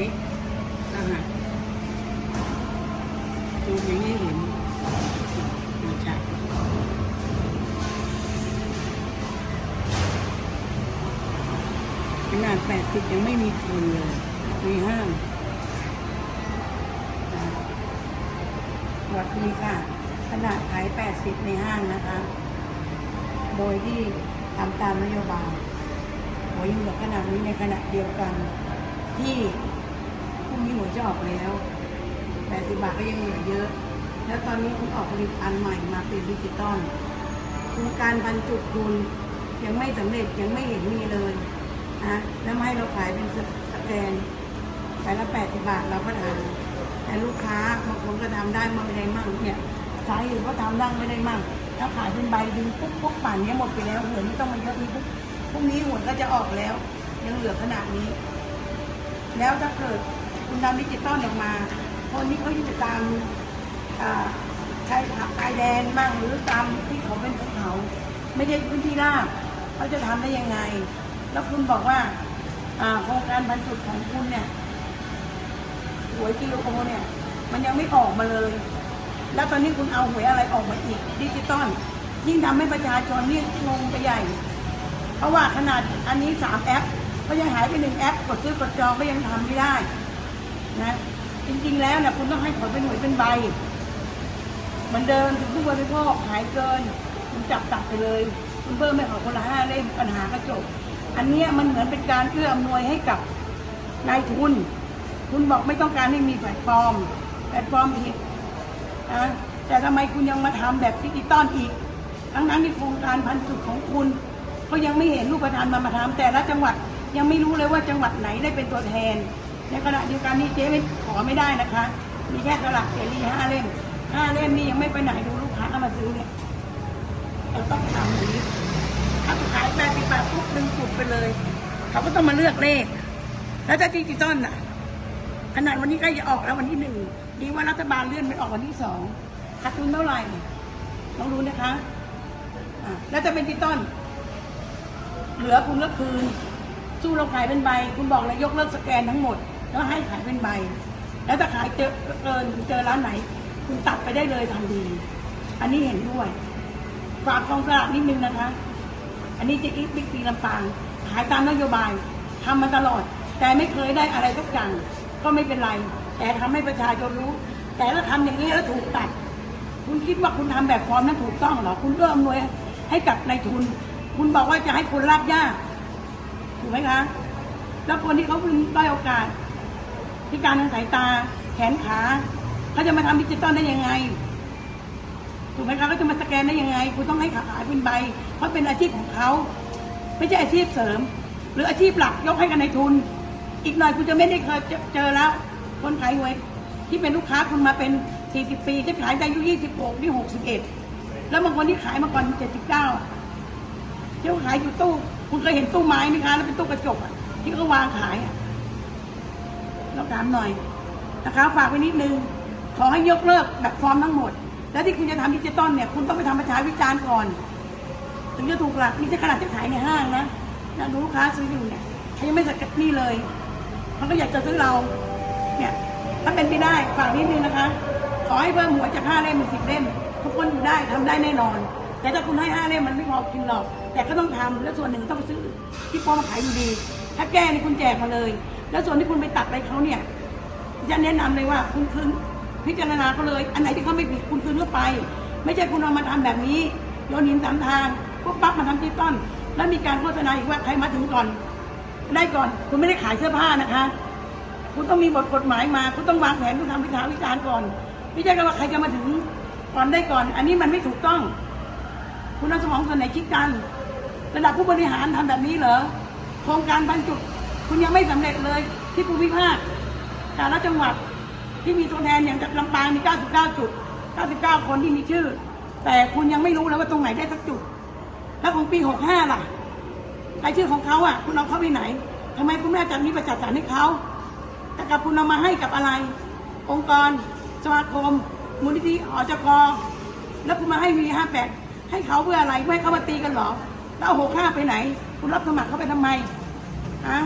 นี้นะคะดูย่างนี้เห็นดูชัดขนาดแปดสิบยังไม่มีคนเลยมีห้างวัดนี้ค่ะ ขนาดขายแปดสิบในห้างนะคะ โดยที่ทำตามนโยบายหวยยังเหลือขนาดนี้ในขณะเดียวกันที่ รุ่งนี้หวยจะออกแล้ว80บาทก็ยังเหลือเยอะ แล้วตอนนี้คุณออกผลิตอันใหม่มาเป็นดิจิตอลโครงการบรรจุทุนยังไม่สำเร็จยังไม่เห็นมีเลยนะแล้วมาให้เราขายเป็นสแกนไปละ80บาทเราก็ทำแต่ลูกค้าบางคนก็ทำได้มั่งไม่ได้มั่งเนี่ยสายอื่นก็ทำได้ไม่ได้มั่งถ้าขายเป็นใบดึงปุ๊บปุ๊บป่านนี้หมดไปแล้วเหลือไม่ต้องมาเยอะนี้ปุ๊บพรุ่งนี้หวยก็จะออกแล้ว ยังเหลือขนาดนี้ แล้วถ้าเกิด คุณทำดิจิตอลออกมา คนที่เขาอยู่ตามชายหาดชายแดนบ้างหรือตามที่เขาเป็นภูเขาไม่ได้พื้นที่ราบเขาจะทำได้ยังไง แล้วคุณบอกว่าโครงการบรรจุของคุณเนี่ยหวยกิโลโอเนี่ย มันยังไม่ออกมาเลย แล้วตอนนี้คุณเอาหวยอะไรออกมาอีก ดิจิตอลยิ่งทำให้ประชาชนนี่งงไปใหญ่ เพราะว่าขนาดอันนี้สามแอป ก็ยังหายไปหนึ่งแอป กดซื้อกดจองก็ยังทำไม่ได้ นะจริงๆแล้วนี่ยคุณต้องให้ผลเป็นหน่วยเป็นใบเหมือนเดิมถึงผู้บริโภคขายเกินคุณจับตัดไปเลย คุณเพิ่มไม่ขอคนละห้าเล่มปัญหาก็จบ อันนี้มันเหมือนเป็นการเอื้ออำนวยให้กับนายทุน คุณบอกไม่ต้องการให้มีแพลตฟอร์ม แพลตฟอร์มผิดนะแต่ทำไมคุณยังมาทำแบบดิจิตอลอีก ทั้งนั้นที่โครงการพันจุดของคุณเขายังไม่เห็นรูปธรรมมามาทำแต่ละจังหวัดยังไม่รู้เลยว่าจังหวัดไหนได้เป็นตัวแทน ในขณะเดียวกันนี่เจ๊ไม่ขอไม่ได้นะคะ มีแค่ตลักเสรีห้าเล่มห้าเล่มนี่ยังไม่ไปไหนดูลูกค้าเอามาซื้อเนี่ยเราต้องทำอย่างนี้ถ้าขายแปดสิบบาทปุ๊บดึงจุดไปเลย เขาก็ต้องมาเลือกเลข แล้วถ้าดิจิตอลน่ะขนาดวันนี้ใกล้จะออกแล้ววันที่หนึ่งดีว่ารัฐบาลเลื่อนไปออกวันที่สองขาดทุนเท่าไหร่ลองรู้นะคะอะแล้วจะเป็นดิจิตอลเหลือคุณก็คืนสู้เราขายเป็นใบ คุณบอกเลยยกเลิกสแกนทั้งหมด แล้วให้ขายเป็นใบ แล้วถ้าขายเจอเกินเจอร้านไหน คุณตัดไปได้เลยทันทีอันนี้เห็นด้วยฝากกองสลากนิดนึงนะคะ อันนี้จะอีทบิ๊กซีลำปางขายตามนโยบายทำมาตลอด แต่ไม่เคยได้อะไรสักอย่างก็ไม่เป็นไร แต่ทำให้ประชาชนรู้ แต่ถ้าทำอย่างนี้แล้วถูกตัด คุณคิดว่าคุณทำแบบฟอร์มนั้นถูกต้องเหรอ คุณเอื้ออำนวยให้กับนายทุน คุณบอกว่าจะให้คนรากหญ้าถูกไหมคะ แล้วคนที่เขาเป็นด้โอกาส พิการทางสายตา แขนขาเขาจะมาทำดิจิตอลได้ยังไงถูกไหมคะเขาจะมาสแกนได้ยังไง คุณต้องให้ขาขายเป็นใบเพราะเป็นอาชีพของเขาไม่ใช่อาชีพเสริม หรืออาชีพหลักยกให้กันายทุน อีกหน่อยคุณจะไม่ได้เคยเจอเจอแล้ว คนขายหวยที่เป็นลูกค้าคุณมาเป็น 40 ปีจะขายได้อายุ 26นี่61 แล้วบางคนที่ขายมาก่อน 79ที่เขาขายอยู่ตู้ คุณเคยเห็นตู้ไม้ไหมคะ แล้วเป็นตู้กระจกที่เขาวางขายอะ เราถามหน่อยนะคะฝากไว้นิดนึง ขอให้ยกเลิกแบบฟอร์มทั้งหมด แล้วที่คุณจะทำดิจิตอลเนี่ยคุณต้องไปทำประชาวิจารณ์ก่อน ถึงจะถูกหลักนี่จะขนาดจะขายในห้างนะนะดูลูกค้าซื้ออยู่เนี่ยเขายังไม่สกัดนี่เลยเขาก็อยากจะซื้อเราเนี่ยถ้าเป็นไปได้ฝากนิดนึงนะคะ ขอให้เพิ่มหัวจากห้าเล่มเป็นสิบเล่มทุกคนอยู่ได้ทำได้แน่นอน แต่ถ้าคุณให้ห้าเล่มมันไม่พอกินหรอก แต่ก็ต้องทำแล้วส่วนหนึ่งต้องไปซื้อที่ป้อมาขายอยู่ดี ถ้าแก้นี่คุณแจกมาเลย แล้วส่วนที่คุณไปตัดไปเขาเนี่ยจะแนะนำเลยว่าคุณคืนพิจารณาเขาเลย อันไหนที่เขาไม่ผิดคุณคืนเข้าไป ไม่ใช่คุณเอามาทำแบบนี้โยนหินสามทางพวกปั๊บมาทำดิจิตอลแล้วมีการโฆษณาอีกว่าใครมาถึงก่อน ได้ก่อนคุณไม่ได้ขายเสื้อผ้านะคะ คุณต้องมีบทกฎหมายมา คุณต้องวางแผนคุณทำวิชาวิจารณ์ก่อนไม่ใช่ว่าใครจะมาถึงก่อนได้ก่อน อันนี้มันไม่ถูกต้อง คุณเอาสมองส่วนไหนคิดกัน ระดับผู้บริหารทำแบบนี้เหรอโครงการบรรจุ คุณยังไม่สำเร็จเลยที่ภูมิภาคแต่ละจังหวัดที่มีตัวแทนอย่างจากลำปางมี 99 จุด 99 คนที่มีชื่อ แต่คุณยังไม่รู้เลยว่าตรงไหนได้สักจุด แล้วของปี 65 ล่ะรายชื่อของเขาอะ คุณเอาเข้าไปไหนทำไมคุณแม่จัดนี้ประจัดสรรให้เขาแต่กับคุณเอามาให้กับอะไร องค์กรสมาคม มูลนิธิหอจกแล้วคุณมาให้มีห้าแปดให้เขาเพื่ออะไรไม่ให้เขามาตีกันหรอ แล้วเอาหกห้าไปไหน คุณรับสมัครเขาไปทำไมฮะ